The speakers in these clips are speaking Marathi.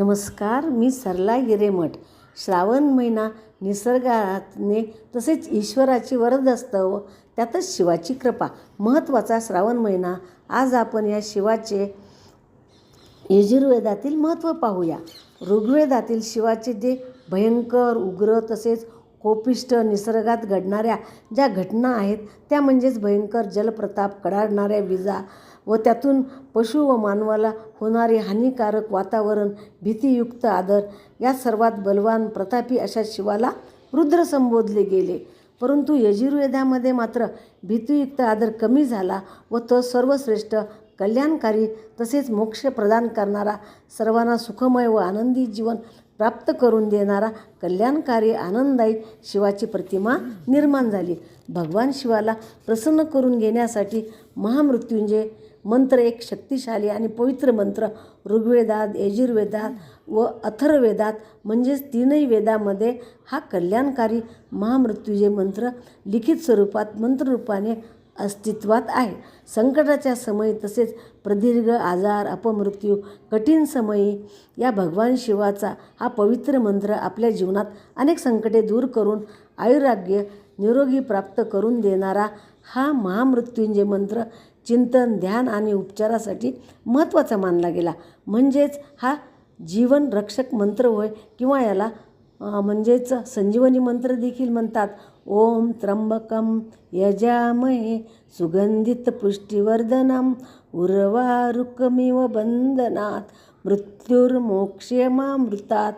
नमस्कार मी सरला हिरेमठ श्रावण महिना निसर्गाने तसेच ईश्वराची वरद असतं व त्यातच शिवाची कृपा. महत्त्वाचा श्रावण महिना. आज आपण या शिवाचे यजुर्वेदातील महत्त्व पाहूया. ऋग्वेदातील शिवाचे जे भयंकर उग्र तसेच कोपिष्ट निसर्गात घडणाऱ्या ज्या घटना आहेत त्या म्हणजेच भयंकर जलप्रताप कडाडणाऱ्या विजा व त्यातून पशु व मानवाला होणारे हानिकारक वातावरण भीतीयुक्त आदर या सर्वात बलवान प्रतापी अशा शिवाला रुद्र संबोधले गेले. परंतु यजुर्वेदामध्ये मात्र भीतीयुक्त आदर कमी झाला व तो सर्वश्रेष्ठ कल्याणकारी तसेच मोक्ष प्रदान करणारा सर्वांना सुखमय व आनंदी जीवन प्राप्त करून देणारा कल्याणकारी आनंददायी शिवाची प्रतिमा निर्माण झाली. भगवान शिवाला प्रसन्न करून घेण्यासाठी महामृत्युंजय मंत्र एक शक्तिशाली आणि पवित्र मंत्र ऋग्वेदात यजुर्वेदात व अथर्ववेदात म्हणजेच तीनही वेदामध्ये हा कल्याणकारी महामृत्युंजय मंत्र लिखित स्वरूपात मंत्ररूपाने अस्तित्वात आहे. संकटाच्या समयी तसेच प्रदीर्घ आजार अपमृत्यू कठीण समयी या भगवान शिवाचा हा पवित्र मंत्र आपल्या जीवनात अनेक संकटे दूर करून आयुराग्य निरोगी प्राप्त करून देणारा हा महामृत्युंजय मंत्र चिंतन ध्यान आणि उपचारासाठी महत्त्वाचा मानला गेला. म्हणजेच हा जीवन रक्षक मंत्र होय किंवा याला म्हणजेच संजीवनी मंत्र देखील म्हणतात. ओम त्र्यंबकम यजामहे सुगंधित पुष्टिवर्धनम उर्वारुकमिव बंधनात मृत्युर्मोक्षमामृतात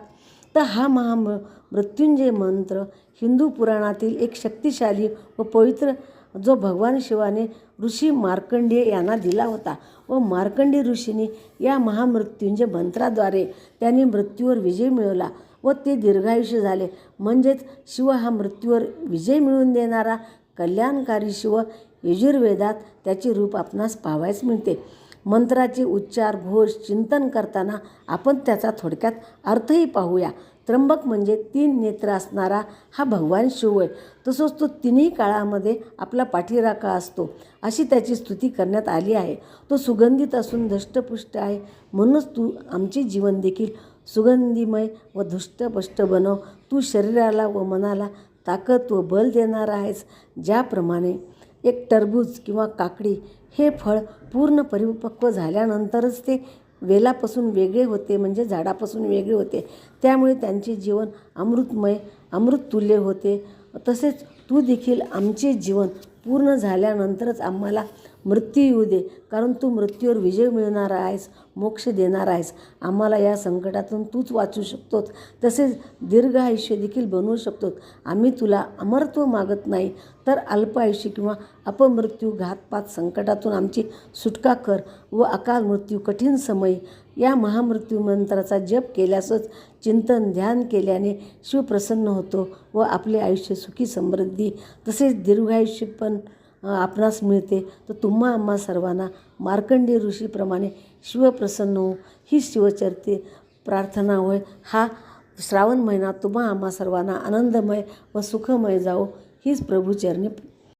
तर हा महा मृत्युंजय मंत्र हिंदू पुराणातील एक शक्तिशाली व पवित्र जो भगवान शिवाने ऋषी मार्कंडेय यांना दिला होता व मार्कंडी ऋषीने या महामृत्यूंचे मंत्राद्वारे त्यांनी मृत्यूवर विजय मिळवला व ते दीर्घायुष्य झाले. म्हणजेच शिव हा मृत्यूवर विजय मिळवून देणारा कल्याणकारी शिव यजुर्वेदात त्याचे रूप आपणास पाहावयास मिळते. मंत्राचे उच्चार घोष चिंतन करताना आपण त्याचा थोडक्यात अर्थही पाहूया. त्र्यंबक म्हणजे तीन नेत्र असणारा हा भगवान शिव आहे तसंच तो तिन्ही काळामध्ये आपला पाठीराखा असतो अशी त्याची स्तुती करण्यात आली आहे. तो सुगंधित असून धष्टपुष्ट आहे. म्हणूनच तू आमचे जीवन देखील सुगंधीमय व धुष्टपष्ट बनव. तू शरीराला व मनाला ताकद व बल देणार आहेस ज्याप्रमाणे एक टरबूज किंवा काकडी हे फळ पूर्ण परिपक्व झाल्यानंतरच ते वेलापासून वेगळे होते म्हणजे झाडापासून वेगळे होते. त्यामुळे त्यांचे जीवन अमृतमय अमृततुल्य होते. तसेच तू देखील आमचे जीवन पूर्ण झाल्यानंतरच आम्हाला मृत्यू येऊ दे. कारण तू मृत्यूवर विजय मिळवणार आहेस मोक्ष देणार आहेस. आम्हाला या संकटातून तूच वाचू शकतोस. तसेच दीर्घ आयुष्य देखील बनवू शकतो आम्ही तुला अमरत्व मागत नाही तर अल्प आयुष्य किंवा अपमृत्यू घातपात संकटातून आमची सुटका कर व अकाल मृत्यू कठीण समय या महामृत्यू मंत्राचा जप केल्यासच चिंतन ध्यान केल्याने शिव प्रसन्न होतो व आपले आयुष्य सुखी समृद्धी. तसेच दीर्घायुष्य पण आपणास मिळते. तर तुम्हा आम्हा सर्वांना मार्कंडी ऋषीप्रमाणे शिवप्रसन्न हो ही शिवचरते प्रार्थना होय. हा श्रावण महिना तुम्हा आम्हा सर्वांना आनंदमय व सुखमय जाओ हीच प्रभूचरणी